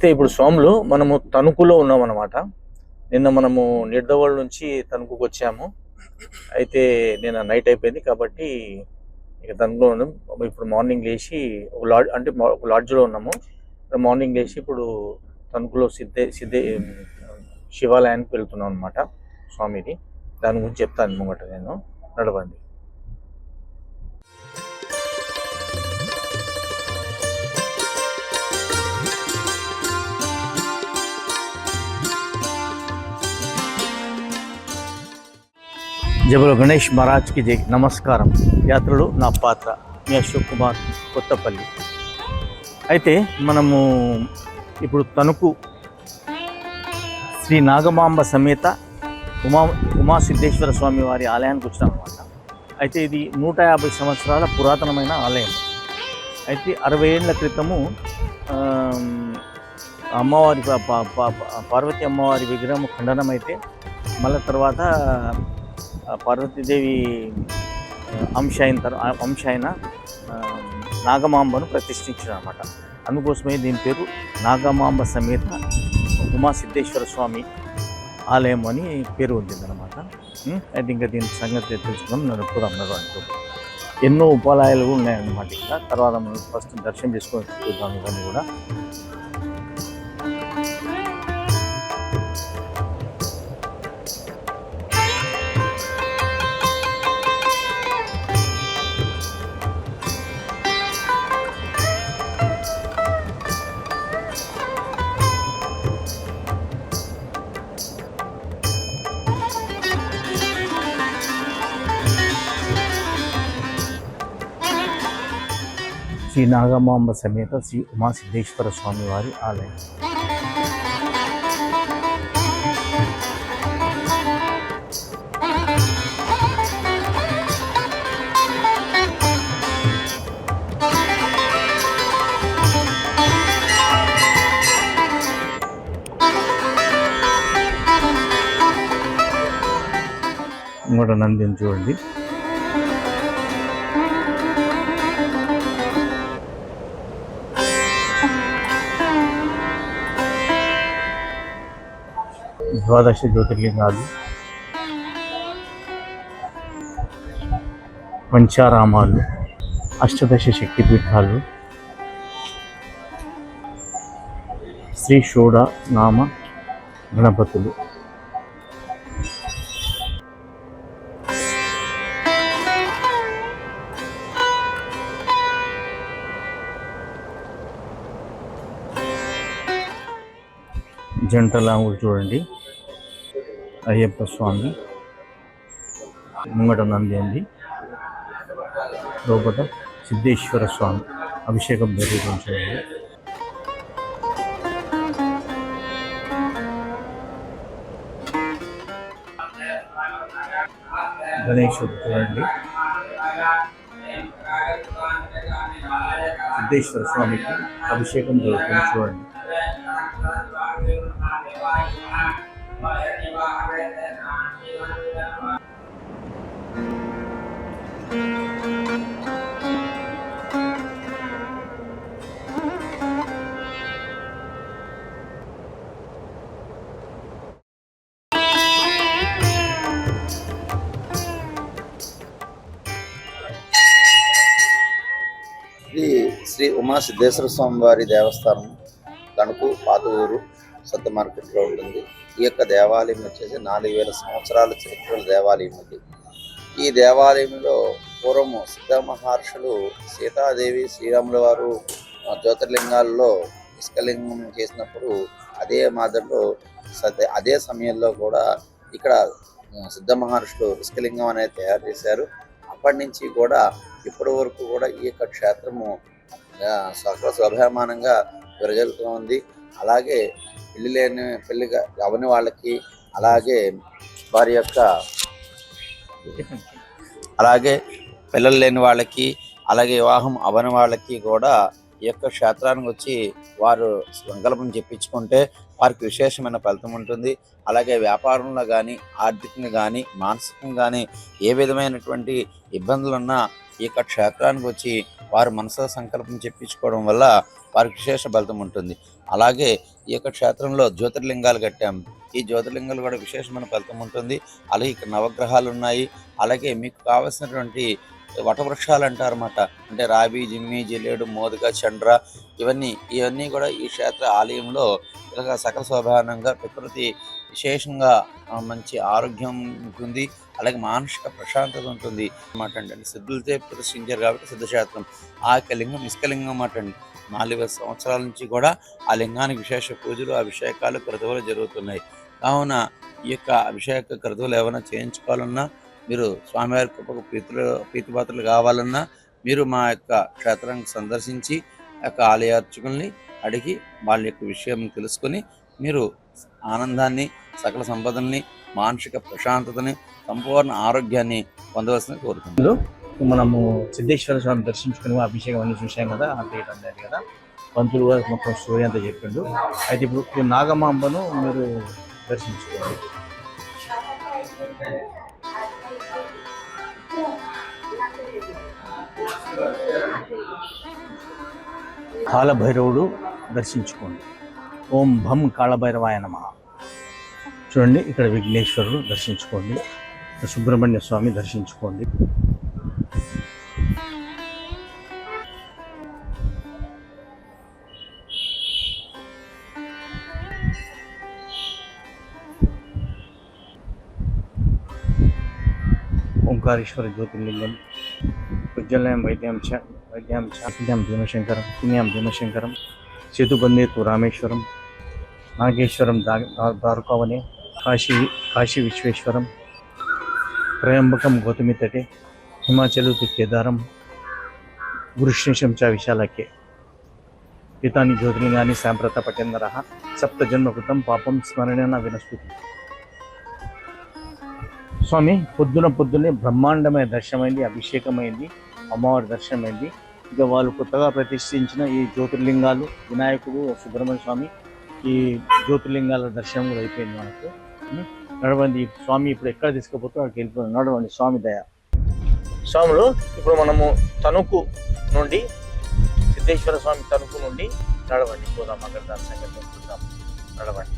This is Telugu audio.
అయితే ఇప్పుడు స్వాములు మనము తణుకులో ఉన్నాం అనమాట నిన్న మనము నిర్దవాళ్ళ నుంచి తణుకుకు వచ్చాము. అయితే నిన్న నైట్ అయిపోయింది కాబట్టి ఇక తణుకులో ఉన్నాం. ఇప్పుడు మార్నింగ్ లేచి ఒక లాడ్జ్ అంటే మా- ఒక లాడ్జ్లో ఉన్నాము. మార్నింగ్ లేచి ఇప్పుడు తణుకులో సిద్ధే సిద్ధే శివాలయానికి వెళ్తున్నాం అనమాట స్వామిది. దాని గురించి చెప్తాను ముంగట నేను. నడవండి. జబుల గణేష్ మహారాజ్కి జై. నమస్కారం. యాత్రలు నా పాత్ర మీ అశోక్ కుమార్ కొత్తపల్లి. అయితే మనము ఇప్పుడు తణుకు శ్రీ నాగమాంబ సమేత ఉమా ఉమా సిద్ధేశ్వర స్వామి వారి ఆలయానికి వచ్చినాం అనమాట అయితే ఇది నూట యాభై సంవత్సరాల పురాతనమైన ఆలయం. అయితే అరవై ఏళ్ళ క్రితము అమ్మవారి పార్వతి అమ్మవారి విగ్రహం ఖండనమైతే మళ్ళీ తర్వాత పార్వతీదేవి అంశ అయిన తర్వాత అంశ అయిన నాగమాంబను ప్రతిష్ఠించారు అనమాట అందుకోసమే దీని పేరు నాగమాంబ సమేత ఉమా సిద్ధేశ్వర స్వామి ఆలయం అని పేరు ఉంటుంది అనమాట అయితే ఇంకా దీని సంగతి తెలుసుకొని నడుపుదాం నడవండి ఎన్నో ఉపాలయాలు ఉన్నాయన్నమాట. ఇంకా తర్వాత మనం ఫస్ట్ దర్శనం చేసుకొని చూద్దాం ఇవన్నీ కూడా. శ్రీ నాగమాంబ సమేత శ్రీ ఉమా సిద్ధేశ్వర స్వామి వారి ఆలయం ఇంకోటి నందిని చూడండి ద్వాదశ జ్యోతిర్లింగాలు. పంచారామాలు అష్టదశ శక్తిపీఠాలు శ్రీ షోడ నామ గణపతులు. జంటలాంగులు చూడండి. అయ్యప్ప స్వామి. ముంగట నంది ఉంది లోపల సిద్ధేశ్వర స్వామి అభిషేకం జరిగించండి. చూడండి గణేశుడు చూడండి సిద్ధేశ్వర స్వామికి అభిషేకం జరుగుతుంది చూడండి శ్రీ శ్రీ ఉమా సిద్ధేశ్వర స్వామి వారి దేవస్థానం తణుకు పాత ఊరు సత్త మార్కెట్లో ఉంటుంది. ఈ యొక్క దేవాలయం వచ్చేసి నాలుగు వేల సంవత్సరాల చరిత్ర దేవాలయం ఉంది ఈ దేవాలయంలో పూర్వము సిద్ధ మహర్షులు సీతాదేవి శ్రీరాముల వారు జ్యోతిర్లింగాల్లో ఇష్కలింగం చేసినప్పుడు అదే మాదిరిలో అదే సమయంలో కూడా ఇక్కడ సిద్ధ మహర్షులు ఇష్కలింగం అనేది తయారు చేశారు. అప్పటి నుంచి కూడా ఇప్పటి వరకు కూడా ఈ యొక్క క్షేత్రము సకల శోభామానంగా విరజలుతూ ఉంది. అలాగే పెళ్ళి లేని పెళ్ళి అవని వాళ్ళకి అలాగే వారి యొక్క అలాగే పిల్లలు లేని వాళ్ళకి అలాగే వివాహం అవని వాళ్ళకి కూడా ఈ యొక్క క్షేత్రానికి వచ్చి వారు సంకల్పం చెప్పించుకుంటే వారికి విశేషమైన ఫలితం ఉంటుంది. అలాగే వ్యాపారంలో కానీ ఆర్థికంగా కానీ మానసికంగా కానీ ఏ విధమైనటువంటి ఇబ్బందులున్నా ఈ యొక్క క్షేత్రానికి వచ్చి వారు మనసులో సంకల్పం చెప్పించుకోవడం వల్ల వారికి విశేష ఫలితం ఉంటుంది. అలాగే ఈ యొక్క క్షేత్రంలో జ్యోతిర్లింగాలు కట్టాం. ఈ జ్యోతిర్లింగాలు కూడా విశేషమైన ఫలితం ఉంటుంది. అలాగే ఇక్కడ నవగ్రహాలు ఉన్నాయి. అలాగే మీకు కావలసినటువంటి వటవృక్షాలు అంటారు అన్నమాట అంటే రాబి జిమ్మి జిల్లేడు మోదుగ చండ్ర ఇవన్నీ ఇవన్నీ కూడా ఈ క్షేత్ర ఆలయంలో ఇలాగ సకల శోభానంగా ప్రకృతి విశేషంగా మంచి ఆరోగ్యం ఉంటుంది. అలాగే మానసిక ప్రశాంతత ఉంటుంది. అన్నమాట అండి. సిద్ధులతో ప్రదర్శించారు కాబట్టి సిద్ధక్షేత్రం. ఆ యొక్క లింగం ఇసుకలింగం అన్నమాట అండి. నాలుగు సంవత్సరాల నుంచి కూడా ఆ లింగానికి విశేష పూజలు అభిషేకాలు క్రతువులు జరుగుతున్నాయి. కావున ఈ యొక్క అభిషేక క్రతువులు ఏమైనా చేయించుకోవాలన్నా మీరు స్వామివారి కృపకు ప్రీతులు ప్రీతిపాత్రలు కావాలన్నా మీరు మా యొక్క క్షేత్రానికి సందర్శించి యొక్క ఆలయార్చకుల్ని అడిగి వాళ్ళ యొక్క విషయం తెలుసుకొని మీరు ఆనందాన్ని సకల సంపదల్ని మానసిక ప్రశాంతతని సంపూర్ణ ఆరోగ్యాన్ని పొందవలసిన కోరుతున్నాను మనము సిద్ధేశ్వర స్వామి దర్శించుకుని అభిషేకం అన్ని చూసాం కదా అంత అన్నారు కదా. పంతులు కూడా మొత్తం స్టోరీ అంతా చెప్పిండు. అయితే ఇప్పుడు నాగమాంబను మీరు దర్శించుకోండి. కాలభైరవుడు దర్శించుకోండి. ఓం భం కాళభైరవాయ నమ. చూడండి ఇక్కడ విఘ్నేశ్వరుడు దర్శించుకోండి. సుబ్రహ్మణ్య స్వామి దర్శించుకోండి. ओंकारेश्वर ज्योतिर्लिंगम। उज्जलयम वैद्यांश छ, वैद्याम भीमशंकर भीमशंकरम पुण्याम भीमशंकरम सेतुबंदे तो रामेश्वरम काशी काशी विश्वेश्वर त्रयंबक गौतमी तटे हिमाचल केदारम वृष्णिशम च पिता ज्योतिर्लिंगा सांप्रत पटेन्द्र सप्तजन्मकृत पापम स्मरणेन विनश्यति। స్వామి పొద్దున పొద్దున్నే బ్రహ్మాండమైన దర్శనమైంది అభిషేకమైంది అమ్మవారి దర్శనమైంది. ఇక వాళ్ళు కొత్తగా ప్రతిష్ఠించిన ఈ జ్యోతిర్లింగాలు వినాయకుడు సుబ్రహ్మణ్య స్వామి ఈ జ్యోతిర్లింగాల దర్శనం కూడా అయిపోయింది మనకు. నడవండి స్వామి ఇప్పుడు ఎక్కడ తీసుకుపోతే అక్కడికి వెళ్ళిపోయింది నడవండి స్వామి దయ. స్వాములు ఇప్పుడు మనము తణుకు నుండి సిద్ధేశ్వర స్వామి తణుకు నుండి నడవండి. పోదాం అక్కడ దర్శనం చూద్దాం నడవండి.